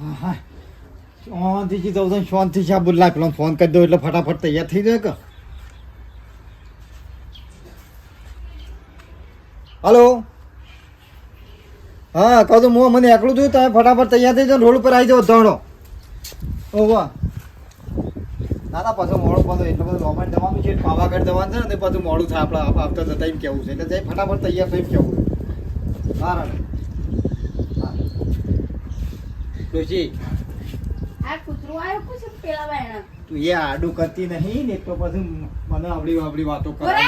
હા શાંતિથી જવું છું શાંતિથી આ બોલા પેલો ફોન કરી દો એટલે ફટાફટ તૈયાર થઈ જાય કે. હલો? હા, કહું તો હું મને એકલું છું તમે ફટાફટ તૈયાર થઈ જાઓ રોડ ઉપર આવી જાઓ, ધોણો. ઓવા ના ના, પાછું મોડું પાછું એટલે બધું ગવર્મેન્ટ જવાનું છે, પાવાગઢ જવાનું છે ને પાછું મોડું થાય, આપણે આપ- આવતા જતા એમ કેવું છે. એટલે જઈ ફટાફટ તૈયાર થઈ કેવું. હા રાણે હા ડોશી આ કૂતરું આવ્યું પૂછે પેલા બાયણા. તું એ આડું કરતી નહીં ને તો પછી મને આવડી આવડી વાતો કરે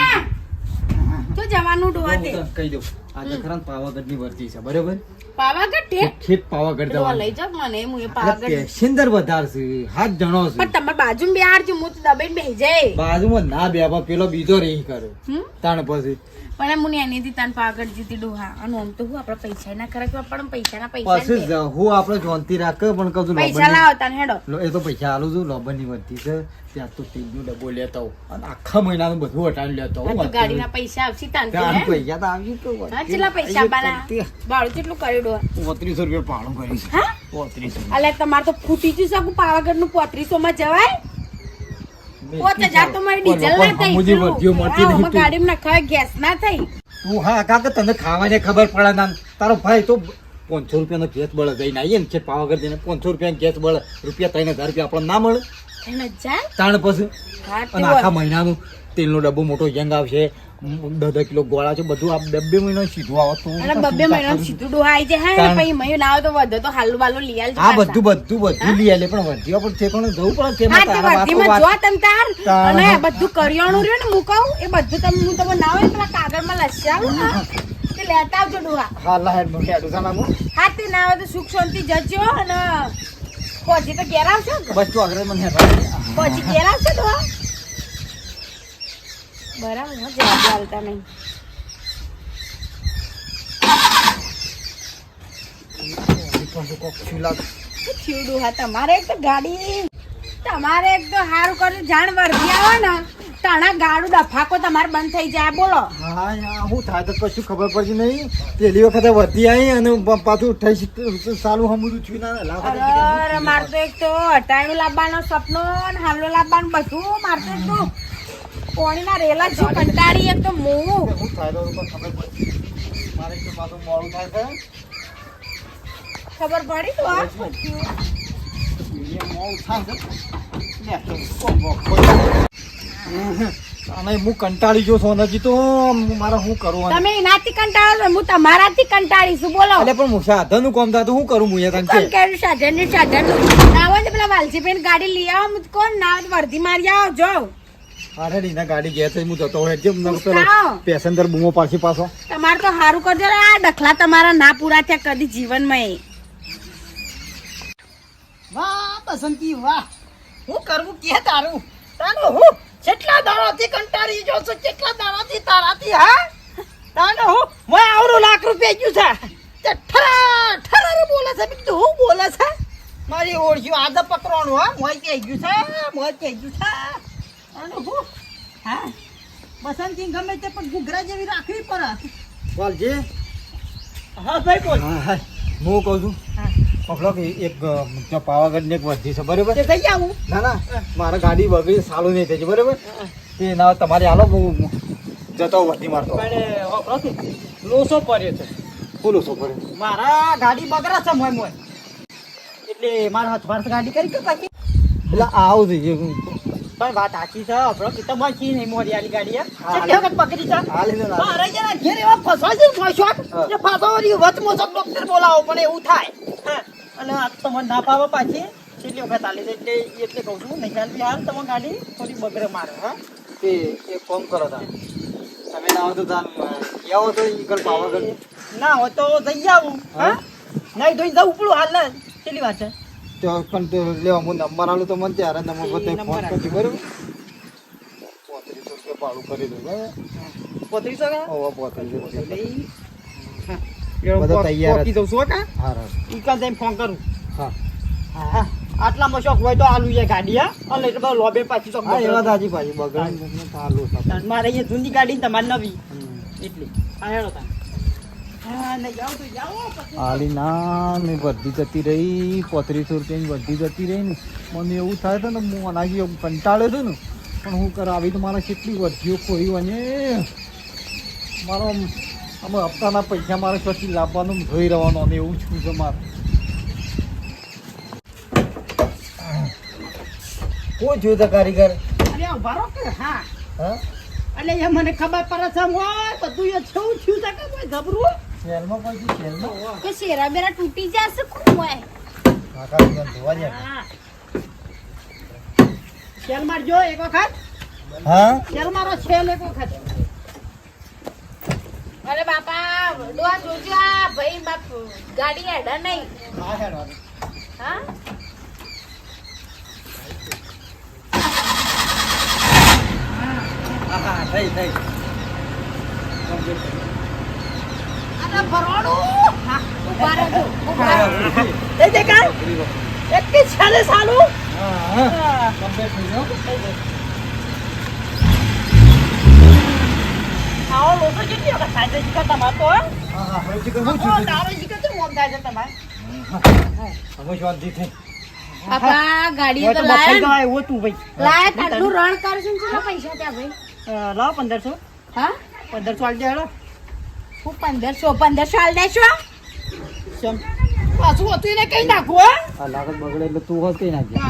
તો જવાનું ડોવા કહી દઉં. આજે ખરા પાવાગઢની વર્તી છે બરોબર? પાવાગઢ ઠેક પાવાગઢ ડોવા લઈ જાવ મને હું એ પાવાગઢ. પેસેન્જર વધારે છે હાથ જણો છે. પણ બાજુ બે હાર હું તો દબાઈને બેહી જાય. બાજુમાં ના બેવા પેલો બીજો રહી કર્યો તાણ પછી. પણ હું એનીથી તને પાગળ જીતી ડોહા. અને આમ તો હું આપણા પૈસા ના ખર્ચવા પણ પૈસા ના પૈસા હું આપણે જોનતી રાખ પણ કહું છું પૈસા લાવો તને હેડો. એ તો પૈસા આલું છું લોબનની વધતી છે. ત્યાં તો તેલનો ડબ્બો લેતો અને આખા મહિનાનું બધું હટાવી લેતો તો ગાડીના પૈસા આવશે તને? પૈસા તો આવી તો કેટલા પૈસા બાલા ભાડું કેટલું કર્યું ડો પોત્રીસો રૂપિયા ભાડું કર્યું છે. હા? એટલે તમારે તો ફૂટી જ શકું પાવાગઢનું પોત્રીસો માં જવાય? પોતે હજાર તો મારી ડીઝલ ના થઈ હમુજી વર્તીઓ મળતી નહીં તું. ગાડીમાં નખાય ગેસ ના થઈ. તું હા કાકા તને ખાવાની ખબર પડે ના. તારો ભાઈ તો પાંચસો રૂપિયાનો ગેસ બળે જઈને આવીએ ને છે પાવાગઢ જઈને પાંચસો રૂપિયા ગેસ બળે રૂપિયા ત્રણ હજાર રૂપિયા આપણને ના મળે. તાણ પછી અને આખા મહિનાનું તેલનો ડબ્બો મોટો જંગ આવશે દસ કિલો ગોળા છે બધું આ બબ્બે મહિનો સીધું આવે તો. અને બબ્બે મહિના સીધું ડોહા છે જાય હા પછી મહિનો ના આવે તો વધે તો હાલુ બાલુ લઈ આ બધું બધું બધું લઈ આલે પણ વધ્યો પણ તે પણ જવું પડે હા તે તારા વાતો વર્ધીમાં જો તમ તાર અને બધું કરિયાણું રહ્યું ને મુકાવ એ બધું તમે હું તમને ના હોય પેલા કાગળમાં લસી આવું તે લેતા આવજો ડોહા. હા લા હેડ મોટે આડું સાના મો. હા તે ના આવે તો સુખ શાંતિ જજો અને પછી તો ઘેર આવશો? બસ તો આગળ મને પછી ઘેર આવશો ડોહા? બરાબર નહીં. તમારે એક તો ગાડી તમારે એક તો સારું કર્યું જાણ વર્ધી આવે ને તાણા ગાડું ડફાકો તમારે બંધ થઈ જાય બોલો. હા હું થાય તો કશું ખબર પડતી નહીં. પેલી વખતે વર્ધી આવી અને પાછું અઠાઈસ સારું હમું છું ના અરે માર તો એક તો અટાણું લાવવાનો સપનો ને હાલો લાવવાનું બધું માર તો પોણીના રેલા જો કંટાળી એક તો મોં ખબર પડી. તો આ અને હું કંટાળી ગયો સોનાજી તો. મારે શું કરું તમે એનાથી કંટાળો હું તમારાથી કંટાળી છું બોલો. એટલે પણ હું સાધનનું કામ તો શું કરું હું યાર કોણ તને કે? કર્યું સાધન ને સાધન ના હોય તો પેલા વાલજીભાઈ ગાડી લઈ આવો કોણ ના વર્ધી મારી આવો જો. અરે રીના ગાડી ગયા છે હું જતો હોય જેમ પેસેન્જર બૂમો પાછી પાછો. તમારે તો સારું કરજો આ ડખલા તમારા ના પૂરા થયા કદી જીવનમાં વાહ બસંતી વાહ. હું કરવું કે તારું? તાનો હું કેટલા દાડાથી કંટાળી જો છું કેટલા દાડાથી તારાથી હા? તાનો હું મેં આવડું લાખ રૂપિયા ગયું છે. તે ઠરા ઠરા બોલે છે બીજું હું બોલે છે? મારી ઓળખ્યું આદા પકડવાનું હા? મોય કહી ગયું છે મોય કહી ગયું છે. તાનો હું. બસંતી ગમે તે પણ ઘૂઘરા જેવી રાખવી પડે વાલજી હા ભાઈ બોલ. હા હા. કહું છું. હા. પકડો કે એક પાવાગઢની એક વધી છે બરાબર? તે થઈ આવું. ના ના. મારે ગાડી બગડી સારું નહીં થઈ બરોબર? તે ના તમારે હાલો હું જતો વધી મારતો લોસો પડ્યો છે. બોલો છો પડે મારા ગાડી બગડા છે મોય મોય. એટલે મારા હાથ ગાડી કરી કે બાકી? એટલે આવું જોઈએ પણ વાત સાચી છે. આપણો કે તો બાકી નહીં મોરી આલી ગાડી હે. હા. કેટલી વખત પકડી છે? મારે જરા ઘેર એવા ફસવા છે ફસવા હા. જે ફસાવાની વચમાં સબ ડોક્ટર બોલાવો પણ એવું થાય. હા. અને આ તો મને ના પાવો પાછી. કેટલી વખત આલી છે એટલે એટલે કહું છું નહીં ચાલ બી હાલ તમે ગાડી થોડી બગડે મારે હા. તે એ ફોન કરો તા તમે ના આવો તો તાન આવો તો ઈકલ પાવાગઢ. ના હોય તો જઈ આવું હા? નહીં તો જવું પડું હાલ ને. કેટલી વાત છે? તો લેવા હું નંબર આલું તો મને ત્યારે તમે પર ફોન કરજો બરોબર? પોત્રીસો રૂપિયા ભાડું કરી દઉં બરાબર? પોત્રીસો ઓવા પોત્રીસો બધા તૈયાર જ. પોકી દઉં છું હો કા? હા હા. જઈને ફોન કરું? હા. હા. આટલામાં શોખ હોય તો આલુ છે ગાડી હા? અને એટલે બધો લોબે પાછી શોખ હા એવા. તાજી પાછી બગડ. મારે અહીંયા જૂની ગાડી તમારી નવી. એટલી. હા હેડો તો આલી ના ને વધી જતી રહી પોત્રીસો રૂપિયાની વધી જતી રહી ને. મને એવું થાય છે ને હું અનાજી કંટાળ્યો છું ને પણ હું કર આવી તો મારે કેટલી વધીઓ ખોઈ અને મારો અમે હપ્તાના પૈસા મારે પછી લાવવાનું જોઈ રહેવાનું અને એવું છું છે મારે. કોણ જોયું તા કારીગર? અરે ઊભા રહો કે હા. હા? એટલે એ મને ખબર પડે છે હોય બધું એ છું થયું કે કોઈ ગભરું? શહેરમાં પછી શહેરમાં કે શેરા બેરા તૂટી જશે જાય શેલ મારજો એક વખત. હા? શેલ મારો એક વખત. અરે બાપા ડોહા જોજો આ ભાઈ બાપ ગાડી હેડા નહીં. હા હેડવાનું હા? હા હા થઈ થઈ. અરે ભરોડું હા ઊભા રહેજો ઊભા રહેજો. એ દેખાય એક કે સાલું? હા હા. હા. કમ્પ્લીટ થઈ ગયો. આવો લોકો કેટલી વખત થાય જીકા તમારે તો હા. હા હવે જીગર હું છું? દાડો જીકા કેમ મોમ થાય છે તમારે? હવે શાંતિ થઈ બાપા ગાડી તો લાયા ભાઈ. લાયા તારું રણ કરશું પૈસા ત્યાં ભાઈ. લાવો પંદરસો. હા? પંદરસો આલજે હેડો. હું પંદરસો પંદરસો હાલ દેશો. પાછું હતું એને કઈ નાખું હે? લાગત બગડે એટલે તું હોત કઈ નાખી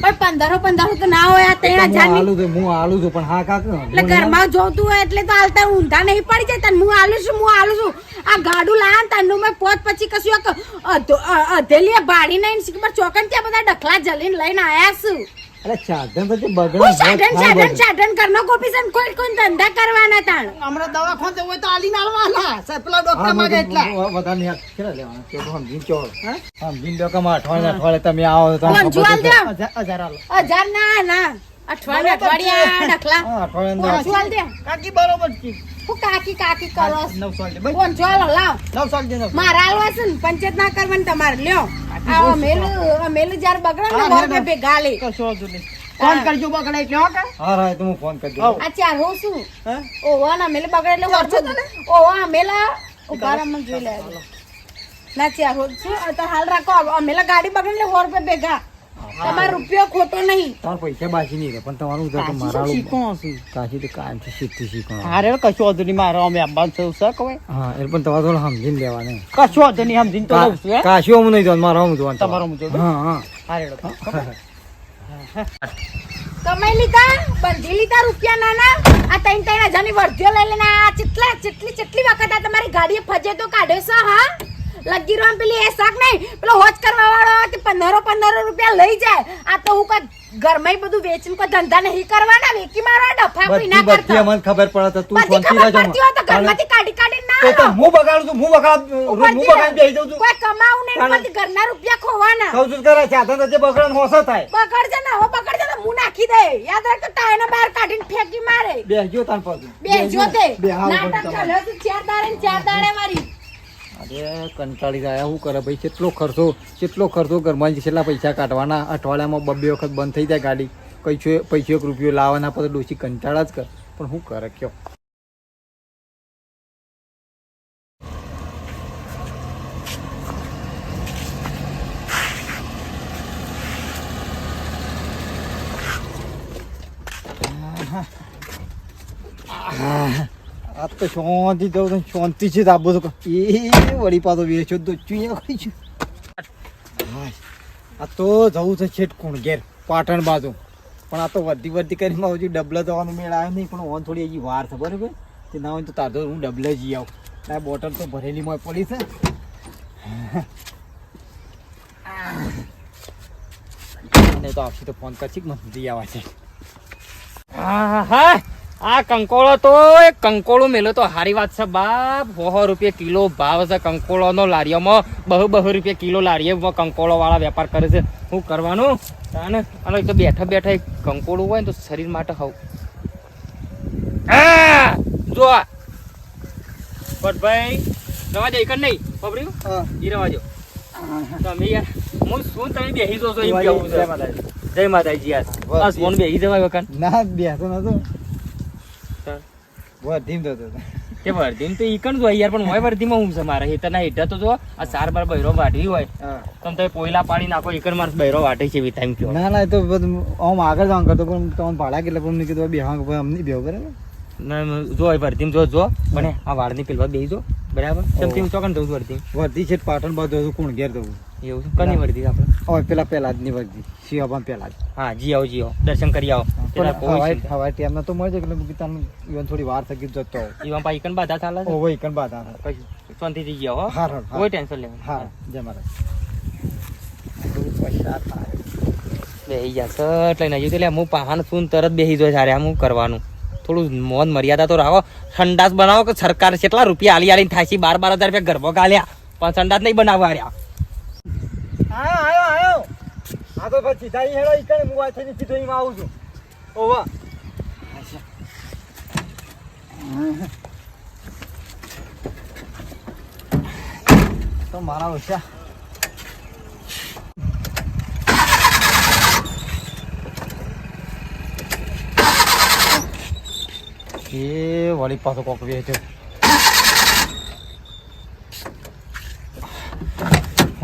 પણ પંદરો પંદરો તો ના હોય ત્રણ હજાર હું ની હું આલું છું પણ હા કાક એટલે ઘરમાં જોતું હોય એટલે તો હાલતા ઊંધા નહીં પડી જાય તને. હું આલું છું હું આલું છું. આ ગાડું લાયા ને તનું મેં પોત પછી કશું એક અધો- અ- અધેલીએ બાળી નહીં શીખબર ચોકન ત્યાં બધા ડખલા જલીને લઈને આયા છું અરે સાધન પછી બગડે સાધન સાધન સાધન કરનો કોપી કોઈ કોઈ ધંધા કરવાના તાણ. હમણાં દવાખાને જવું હોય તો ડોક્ટર માંગે એટલા. વધારે લેવાના. સમજીને હે? સમજીને અઠવાડિયે અઠવાડિયે તમે આવો દે. હજાર આલો. હજાર ના ના. અઠવાડિયે અઠવાડિયા ડખલા હા અઠવાડિયે દે. કાકી બરોબર છે. કાકી કાકી કરો લાવ. મારા હાલવા છે ને પંચાયત ના કરવાની તમારે લ્યો. આ મેલું અમેલું જ્યારે બગડે ને હા, સો ના, ભેગા લે. કશો વાંધો નહીં. ફોન કરજો બગડે એટલે હો હા હા તો હું ફોન કરી આ ચાર હું શું હે? ઓવા ના મેલે બગડે એટલે વર્ષો ઓવા અમેલા ઊભા જોઈ લે ના ચાર રોજ છું. તો હાલ રાખો અમેલા ગાડી બગડે એટલે હોર પે ભેગા. તમારો રૂપિયો ખોટો નહીં. તમારા પૈસા બાકી નહીં પણ તમારું તો મારા શીખો છું કાશી તો કાયમથી શીખતી શીખો અરે કશો વાંધો નહીં મારો અમે આબાદ છે શક હોય હા એ પણ તમારે થોડું સમજીને લેવાનું. કશો વાંધો નહીં સમજીને તો લઉં છું કાશી હું નહીં જોવાનું મારો હું જોવાનું તમારો હું જોવાનું હા હા અરે તમે લીધા? બંધી લીધા રૂપિયા નાના? આ ત્રણ ત્રણ હજારની વર્ધીઓ લઈ લેના આ ચેટલા ચેટલી ચેટલી વખત આ તમારી ગાડીએ ફજે તો કાઢ્યો છે હા? લગી રહ્યો પેલી એ શાક નહીં પેલો હોજ કરવા વાળો તે પંદરો પંદરો રૂપિયા લઈ જાય. આ તો હું કઈ ઘરમાં બધું વેચીને કોઈ ધંધા નહીં કરવાના વેકી મારવા ડફા કોઈ ના કરતા. મને ખબર પડે તો તું શાંતિ રહેજો તો ઘરમાંથી કાઢી કાઢી ના તો હું બગાડું છું હું બગાડ હું બગાડ બેસી જાઉં છું. કોઈ કમાવું નહીં તાણે. ઘરના રૂપિયા ખોવાના. કહું છું કરે સાધન જે બગડે ને હોશો થાય. પકડજે ના હવે પકડજે તો હું નાખી દે. યાદ રાખ તો ટાયને બહાર કાઢીને ફેંકી મારે. બેસજો તાન પાછું. બે જો તે. નાટક. ચાલ્યો ચાર દાડે ચાર દાડે મારી. અરે કંટાળી જાય શું કરે ભાઈ? કેટલો ખર્ચો કેટલો ખર્ચો ઘરમાં કેટલા પૈસા કાઢવાના. અઠવાડિયામાં બબ્બે વખત બંધ થઈ જાય ગાડી. પૈસો પૈસો એક રૂપિયો લાવવાના, પછી ડોસી કંટાળા જ કર. પણ શું કરે, કયો આ તો શાંતિ જવું તો શાંતિ છે તો આ બધું એ વળી પાછો વેચો તો ચુયા કરી છું આ તો જવું છે છેટ ઘેર પાટણ બાજુ. પણ આ તો વધી વધી કરીને હજુ ડબલે જવાનું મેળ આવ્યો નહીં પણ ઓન થોડી હજી વાર છે બરાબર? તે ના હોય તો તાર તો હું ડબલે જઈ આવું. આ બોટલ તો ભરેલી મોય પડી છે. નહીં તો આપશે તો ફોન કરશી મને જઈ આવવા છે. આહા, આ કંકોળો તો એ કંકોળો મેલો તો હારી વાત છે બાપ. સો રૂપિયા કિલો ભાવ છે કંકોળો નો લારીઓમાં. બહુ બહુ રૂપિયા કિલો લારીએ કંકોળો વાળા વેપાર કરે છે. શું કરવાનું? તાને અને તો બેઠા બેઠા એક કંકોળું હોય ને તો શરીર માટે હવ. જો. ભટ્ટભાઈ રવા દે જ નહીં. પબડ્યું એ રવા દો. તમે યાર હું શું તમે બેસી દો છો એમ કેવું છે. જય માતાજી. યાર. બસ, આ ફોન બેસી. જવાય વખત ના બેસો નતો. ચાલ. તો તે. વર્ધીમ તો ઈકણ જ યાર પણ હોય વર્ધીમ હું છે મારે? હેતરના હેઠા તો જો આ ચાર બાર બૈરો વાઢવી હોય. તમ તો પોયલા પાડી નાખો ઈકણ માર બૈરો વાઢે છે એવી ટાઈમ કયો ના ના એ તો આમ આગળ જવાનું કરતો પણ તમને ભાડા કેટલા પણ કીધું બે હા અમને બેવ કરે ને ના જો વર્ધીમ જો જો મને આ વાળની પેલવા બેસી જો બરાબર? ચમથી હું ચોકન દઉં છું વર્ધીમ? વર્ધી છે પાટણ બાજુ હતું કોણ ઘેર જવું? એવું છે? કની વર્ધી આપણે પેલા પેલા જ ની વર્ધી શિવાબાન પેલા જ હા જી આવો જી આવો. દર્શન કરી આવો. પેલા હવાઈ હવાઈ ટાઈમ તો મળે છે એટલે તમને ઈવન થોડી વાર થકી જતો ઈવન પા ઈકન બાધા ચાલે છે? ઓવો ઈકન બાધા કઈ શાંતિ થી જી હા. હો. કોઈ ટેન્શન લેવું હા જય મહારાજ પૈસા થાય બેહી જશે એટલે નહીં એટલે હું પાહાન સુન તરત બેસી જાય સારે હું કરવાનું. થોડું મોન મર્યાદા તો રાખો. સંડાસ બનાવો કે સરકાર કેટલા રૂપિયા આલી આલીને થાય છે બાર બાર હજાર રૂપિયા ગરબો ગાલ્યા. પણ સંડાસ નહીં બનાવવા રહ્યા. આયો આયો આયો. આ તો પછી સીધા ઈ હેડો ઈકન હું આ થઈને સીધો ઈમાં આવું છું. ઓવા તો મારા ઓછા. એ વળી પાછો કોક વેચ્યો.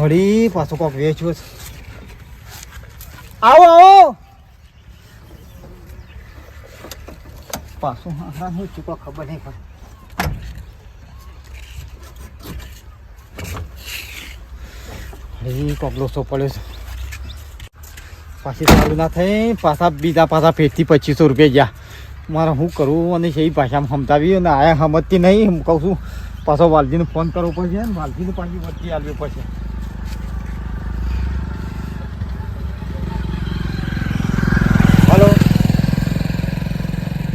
વળી પાછો કોક વેચ્યો છે. આવો આવો. પાછું, હા હા, હું ચૂકો ખબર નહીં પડે. અરે કોક લોસો પડ્યો છે. પાછી ચાલુ ના થઈ, પાછા બીજા પાછા ફેરથી પચીસો રૂપિયા ગયા. મારે શું કરવું અને છે ભાષામાં સમજાવી અને આયા સમજતી નહીં હું કહું છું. પાછો વાલજીને ફોન કરવો પડશે ને, વાલજીને પાછી વધતી આવવી પડશે હલો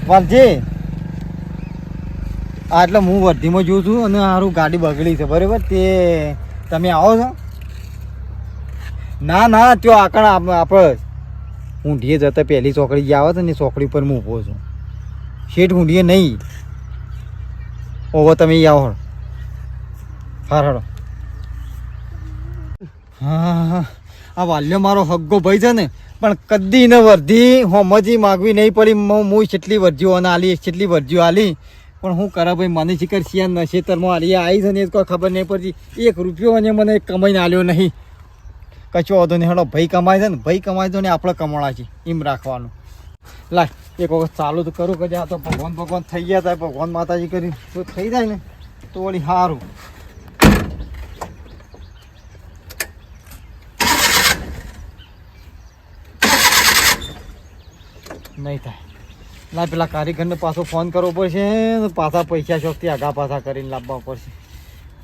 વાલજી આ એટલે હું વર્ધીમાં જોઉં છું અને સારું ગાડી બગડી છે, બરાબર? તે તમે આવો છો? ના ના, ત્યાં આકણ આપ- આપણે ઊંઢીએ જતા પહેલી ચોકડી જે આવે છે ને ચોકડી પર હું ઊભો છું. શેઠ ઊંઢીએ નહીં. ઓવો તમે આવો. હા હાડો હા હા. આ વાલ્યો મારો હગ્ગો ભાઈ છે ને પણ કદી ને વર્ધી. હોમજી માગવી નહીં પડી. હું કેટલી વર્જીઓ આલી કેટલી વર્જીઓ આલી. પણ હું કરા ભાઈ, મને શિખર શિયા નશેતરમાં આલી આવી છે ને એ કોઈ ખબર નહીં પડતી. એક રૂપિયો અને મને કમાઈને આલ્યો નહીં. કચો વાંધો નહીં હેડો, ભાઈ કમાય છે ને, ભાઈ કમાય તો ને આપણે કમાણા છે. એમ રાખવાનું. લાય, એક વખત ચાલુ તો કરું કે આ તો ભગવાન ભગવાન થઈ ગયા થાય ભગવાન માતાજી કરી. તો થઈ જાય ને. તો વળી સારું નહીં થાય. ના પેલા કારીગરને પાછો ફોન કરવો પડશે પાછા પૈસા શોખથી આગા પાછા કરીને લાવવા પડશે.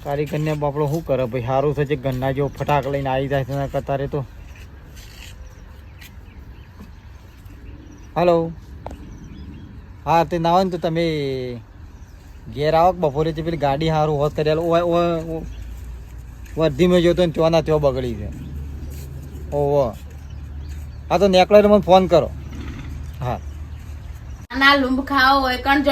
કારીગરને બાપડો શું કરે ભાઈ? સારું થશે ઘરના જેવો ફટાક લઈને આવી જાય તેના કતારે તો. હલો હા, તે ના હોય ને તો તમે ઘેર આવો બપોરે જે પેલી ગાડી સારું હોત કરેલ વર્ધીમાં જોતો ને ત્યાંના ત્યાં બગડી છે. ઓહો હા, તો નેકળે મને ફોન કરો. હા. ના લુંબ ખાવો હોય કણ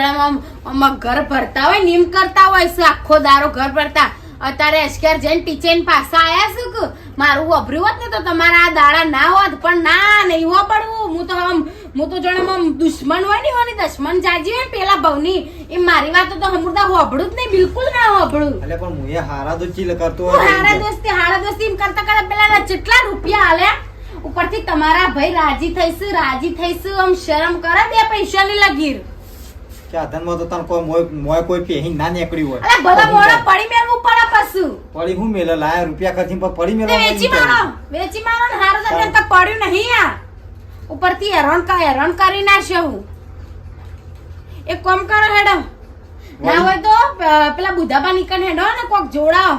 ઘર ભરતા હોય નીમ કરતા હોય છે આખો દારો ઘર ભરતા? અત્યારે એસ્કેર જઈને ટીચેન પાછા આયા છે કે? મારું અભર્યું હોત ને તો તમારા આ દાડા ના હોત પણ ના નહીં હો પડવું. હું તો આમ હું તો જાણે આમ દુશ્મન હોય ને હોની દુશ્મન જાજી હોય પેલા ભવની. એ મારી વાતો તો હમુરદા હોભળું જ નહીં બિલકુલ ના હોભળું. એટલે પણ હું એ હારા દોસ્તી કરતો હારા દોસ્તી હારા દોસ્તી એમ કરતા કરતા પેલા કેટલા રૂપિયા આલ્યા ઉપરથી તમારા ભાઈ રાજી થઈશું રાજી થઈશું આમ શરમ કરે બે પૈસાની લગીર. કે આ તો તને કોઈ મોય મોય કોઈ પેહી ના નીકળી હોય. અરે બધા મોડા પડી મેળવું પડે પશુ પડી હું મેલે લાયા રૂપિયા ખર્ચી પર પડી મેલો વેચી મારો વેચી મારો ને હારું તો તો પડ્યું નહીં આ. ઉપરથી હેરાન કા હેરાન કરી નાખ્યો હું. એક કામ કરો હેડો. ના હોય તો પેલા બુધાબા નીકળ હેડો ને કોક જોડાઓ.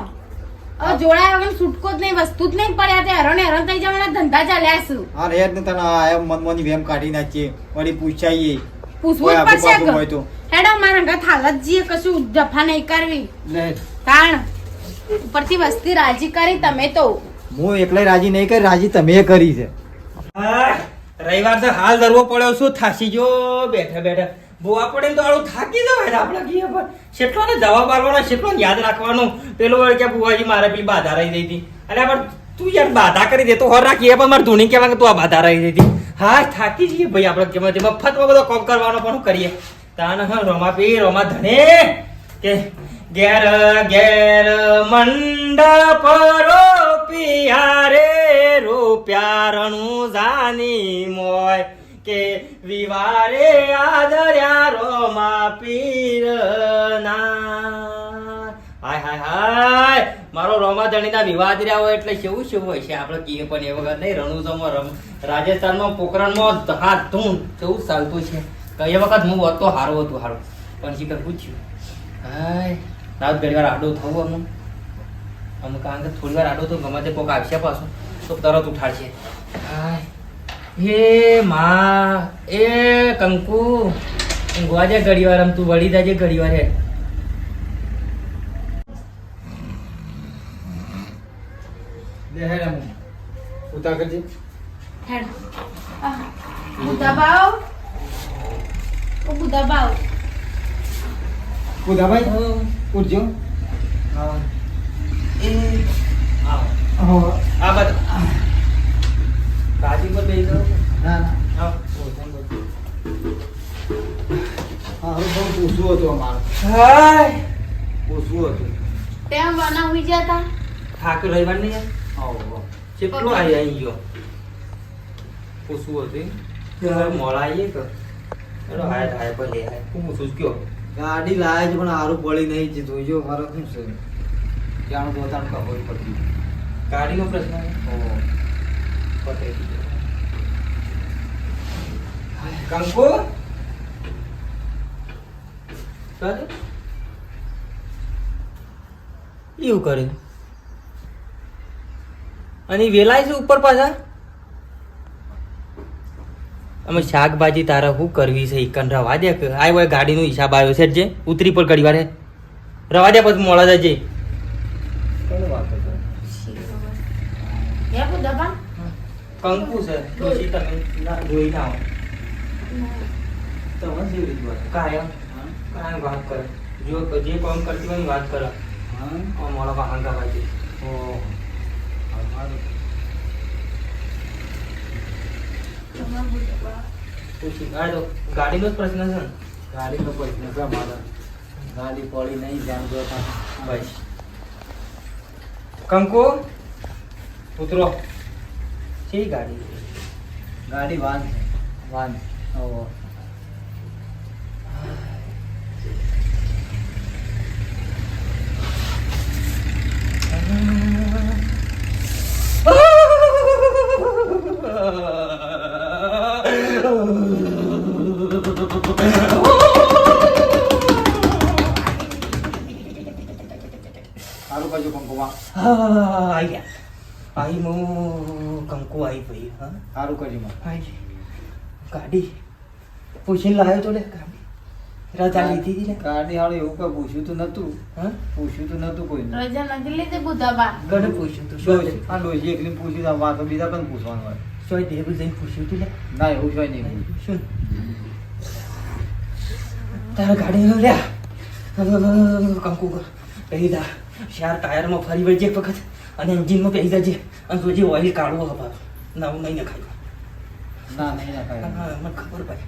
જોડાયા વગર છૂટકો જ નહીં વસ્તુ જ નહીં પડ્યા તે હેરાન હેરાન થઈ જવાના ધંધા ચાલ્યા છું હા રેડ ને તને આ મનમાંની વેમ કાઢી નાખીએ વળી પૂછાઈએ. પૂછવું જ પડશે હોય તો. હેડો મારા અંગત હાલત જીએ કશું જફા નહીં કરવી. તાણ ઉપરથી વસ્તી રાજી કરી તમે તો. હું એકલાય રાજી નહીં કરી રાજી તમે કરી છે. રવિવાર તો હાલ ધરવો પડ્યો શું થાસી જો? બેઠા બેઠા. બોવા પડે તો આળું થાકી જવાય ને આપણા ઘી પર કેટલો ને જવાબ આપવાનો કેટલો યાદ રાખવાનો. પેલો વળી કે બુવાજી મારે પેલી બાધા રહી હતી. અને પણ તું યાર બાધા કરી દે તો હોર રાખીએ પણ મારે ધૂણી કહેવા કે તું આ બાધા રહી હતી. હા, થાકી જઈએ ભાઈ આપણે કેમ મફતમાં બધો કોમ કરવાનો પણ કરીએ. તાન રોમા પી, રોમા ધણે. કે ઘેર ઘેર મંડપ રોપિયા પિયારે રૂપિયારણું જાની મોય. કે વિવારે આદર્યા રોમા પીરના. હાય હાય હાય. મારો રોમા ધણીના વિવાદ રહ્યા હોય એટલે કેવું શું હોય છે? આપણે કહીએ પણ એ વખત નહીં રણુજોમાં રમ, રાજસ્થાનમાં, પોખરણમાં હાથ ધૂમ કેવું ચાલતું છે? એ વખત હું હતો હારું હતું, હારું. પણ શીખર પૂછ્યું, હાય, રાત ઘડી વાર આડો થવું અમુક અમુક કારણ કે થોડી વાર આડો તો ગમે તે કોક આવશે પાછું, તો તરત ઉઠાડશે. હાય હે મા એ કંકુ ઊંઘવા જાય ઘડી વાર આમ તું વળી જાજે ઘડી વાર હે. હે રમુ ઉતા કરજે. હેડ. આહ, બાવ. ઓ બુધા બાવ. ઉદાભાઈ ઉઠજો. આવો. એ આવો. હો. આ બાજુ. પર બેસી જાઓ. ના ના. આવો. ઓછામાં ઓછું. હા બહુ પૂછવું હતું અમારે. હાય! પૂછવું હતું. તેમ બનાવી જતા ઠાકોર રવિવાર નહીં આવો કેટલો આવી આવી ગયો? પૂછવું હતું. મોડા આવીએ કે ચલો હાય હાય ભલે હાય. હું પૂછું ગાડી લાવે છે પણ હારું પડી નહીં છે જોઈજો મારે શું છે? જાણું પોતાનું ખબર પડતી ગાડીનો પ્રશ્ન ઓહો. એવું કરે. અને વેલાય છે ઉપર પાછા? અમે શાકભાજી તારા શું કરવી છે? ઈકન રવા દે. આવ્યો ગાડીનો હિસાબ આવ્યો છે જે. ઉતરી પર ઘડી વારે રવા દે પછી મોડા જજે કોને વાત કરે? હે બુધા બા કંકુ છે ડોશી તમે જોઈ ના આવો તમને કેવી રીતે વાત? કાયમ? કાયમ વાત કરે જો જે કામ કરતી હોય વાત કરે હા? મોડા વાહન ગાવાથી ઓહો. હા, સારું. પૂછી આ તો ગાડીનો જ પ્રશ્ન છે ને ગાડીનો પ્રશ્ન છે અમારે ગાડી પડી નહીં જાણ જોતા બસ કંકુ ઉતરો છે ગાડી ગાડી વાન છે વાન ઓહો. સારું કરજો કંકુમાં આઈ ગયા આઈ મો કંકુ આવી ભાઈ હા? સારું કરી માં આઈ ગાડી. પૂછીને લાવ્યો તો લે ગાડી. રજા લીધી હતી ને? ગાડી હારું એવું કઈ પૂછ્યું તો નતું? હા? પૂછ્યું તો નતું કોઈ રજા નથી લીધી બુધાબા? ગઢ પૂછ્યું તું શું આ લોહી એકલી પૂછ્યું તો વાત બીજા પણ પૂછવાનું હોય? સોય દેવ જઈને પૂછ્યું તું લે. ના એવું જોઈ નહીં શું? તારા ગાડી લ્યા કંકુ કહી દા શાર ટાયરમાં ફરી વળજે એક વખત. અને એન્જિનમાં પહેરી જજે અને જોજે ઓઇલ કાઢવો નહીં નખાયું ના નહીં ના હા, મને ખબર ભાઈ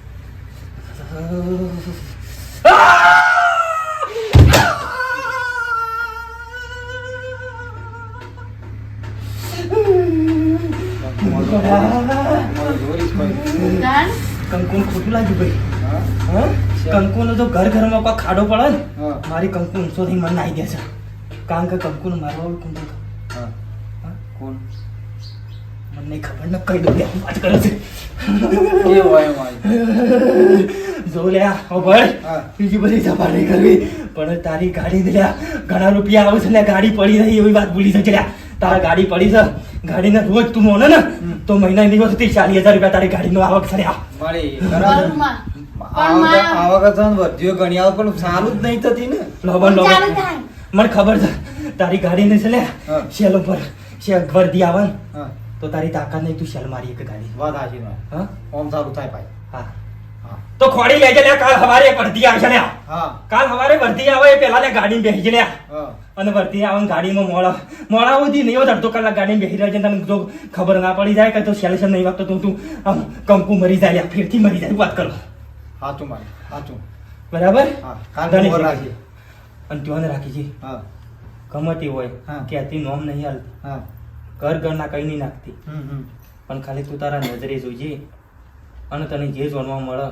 કંકુ ખોટું લાગ્યું ભાઈ. હા? હા? તો ઘર ઘરમાં કોઈ ખાડો પડે ને મારી કંકુ ઊંચો થઈ મને નાઈ છે. કારણ કે કંકુને મારવા વાળું મને નહીં ખબર ન કઈ દઉં લે, હું વાત કરે છે. એ હોય. જો લ્યા ઓ ભાઈ. બીજી બધી સફા નહીં કરવી. પણ તારી ગાડી ને ઘણા રૂપિયા આવે છે ને ગાડી પડી રહી એવી વાત ભૂલી લ્યા. તારા ગાડી પડી છે ગાડીને રોજ તું મોને ને તો મહિના દિવસથી ચાલીસ હજાર રૂપિયા તારી ગાડીનો આવક છે આવક ને વધ્યો ઘણી આવે પણ સારું જ નહીં થતી ને. લોબન લોબન મને ખબર છે તારી ગાડીને છે હા. શેલ ઉપર શેલ વર્દી આવે ને. હા. તો તારી તાકાત નહીં તું શેલ મારી એક ગાડી. વાત હાજી. હા? ઓમ સારું થાય ભાઈ. હા. હા. તો ખોડી લેજે લે કાલ હવારે વર્ધી આવશે ને હા. કાલ હવારે વર્ધી આવે એ પેલા ને ગાડી બેસી ને અને વર્ધી આવે ગાડીમાં મોડા મોડા સુધી નહીં અડધો કલાક ગાડી બેસી રહે છે તને જો ખબર ના પડી જાય કે તો સેલેશન નહીં વાગતો તો તું આમ કંકુ મરી જાય ફેરથી મરી જાય વાત કરો. સાચું મારે સાચું બરાબર? હા કાલ છે. અને ત્યોને રાખી છે હા. ગમતી હોય હા. ક્યાંથી નોમ નહીં હાલ હા. ઘર ઘરના કઈ નહીં નાખતી. હમ હમ. પણ ખાલી તું તારા નજરે જોઈએ અને તને જે જોડવા મળે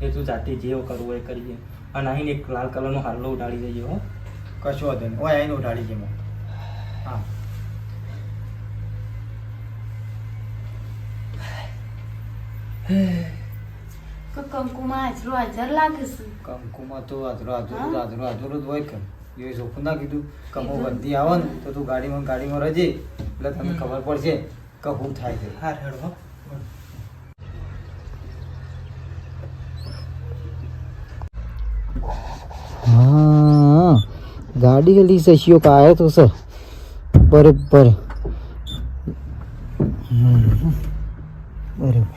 એ તું જાતે જે કરવું હોય એ કરીએ અને આઈને એક લાલ કલરનો હાલ્લો ઉડાડી દેજે હો. કશો વાંધો નહીં. ઓય આવીને ઉડાડી જેમાં હા. કંકુમાં હાજર લાગે છે? કંકુમાં તો આધરો આધરો આધરો આધરો જ હોય કે. એ ચોખ્ખું ના કીધું. કે હું બંધી આવે ને તો તું ગાડીમાં ગાડીમાં રહેજે. એટલે તમને ખબર પડશે કે શું થાય છે હા હેડો હો હા ગાડી ગલી સશીઓ का आया तो सर बरोबर बरोबर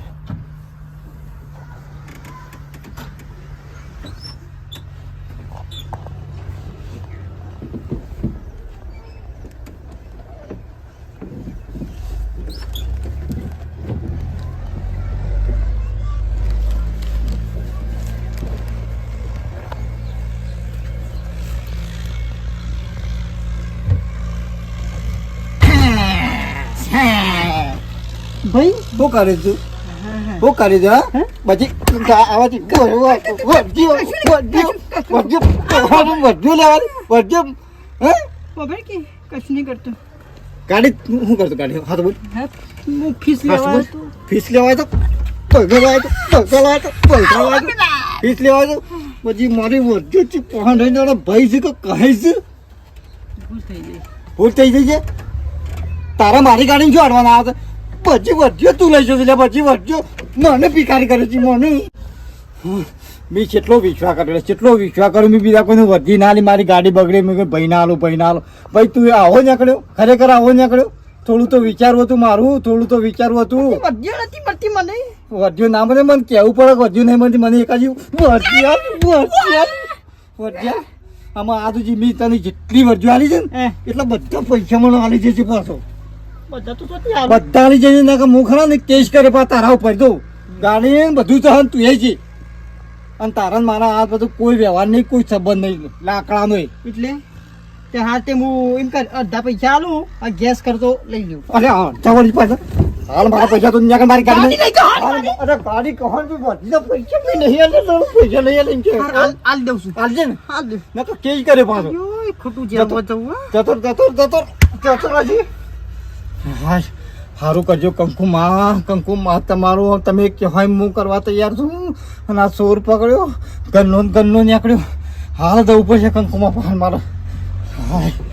ભાઈ? શું કરે તું? શું કરે છે હા? પછી આવાથી વધ્યો વધ્યો વધ્યો વધ્યો લેવાનું વધ્યો હે? બાબા કે કશું નહીં કરતો? ગાડી શું કરતો ગાડી હા તો બોલ. હા હું ફીસ લેવા ફીસ લેવા તો? પૈસા લેવાય તો? પૈસા લેવાય તો? પૈસા લેવાય તો? ફીસ લેવા તો? પછી મારી વધ્યો છે રહીને ભાઈ છે કે કહે છે? ભૂલ થઈ ગઈ. ભૂલ થઈ જઈ છે? તારા મારી ગાડી શું અડવાના આવે? પછી વધ્યો તું લઈ જશે પછી વધ્યો. મને ભિખારી કરે છે મને. મેં કેટલો વિશ્વાસ કર્યો કેટલો વિશ્વાસ કર્યો મેં બીજા કોઈને વધી ના લી મારી ગાડી બગડી મેં ભાઈ ના આલો ભાઈ ના આલો. ભાઈ તું આવો નીકળ્યો? ખરેખર આવો નીકળ્યો? થોડું તો વિચારવું હતું મારું થોડું તો વિચારવું હતું. વધ્યો નથી મળતી મને. વધ્યું ના મને મને કહેવું પડે વધ્યું નહીં મળતી મને એકાજી વધ્યા વધ્યા વધ્યા. આમાં આ તો મેં તને જેટલી વધ્યું આલી છે ને એટલા બધા પૈસા મને આલી જશે પાછો. બધા તો તો ત્યાં બધા આલી જશે ને હું ખરા ને કેસ કરે પા તારા ઉપર દઉં ગાડી ને બધું તો તું એ છે અને તારા મારા આ બધું કોઈ વ્યવહાર નહીં કોઈ સંબંધ નહીં. લાકડાનો. એટલે તે હા તે હું એમ કર અડધા પૈસા આલું આ ગેસ કરતો લઈ લઉં અરે હા જવાની પાછા. હાલ મારા પૈસા તો ન્યા મારી ગાડી લઈ હાલ અરે ગાડી. કહો બી બધી પૈસા બી નહીં આલે તો પૈસા નહીં આલે એમ કે. હાલ હાલ દઉં છું. હાલજે ને. હાલ દઉં. ન તો કેસ કરે પાછો. ખોટું જે જતો જતો જતો જતો રાજી હા સારું કરજો કંકુમાં કંકુમાં તમારું તમે કહેવાય હું કરવા તૈયાર છું. અને આ સોર પકડ્યો, ગન્નો ગન્નો નીકળ્યો હાલ જવું પડશે કંકુમાં પણ મારો. હાય.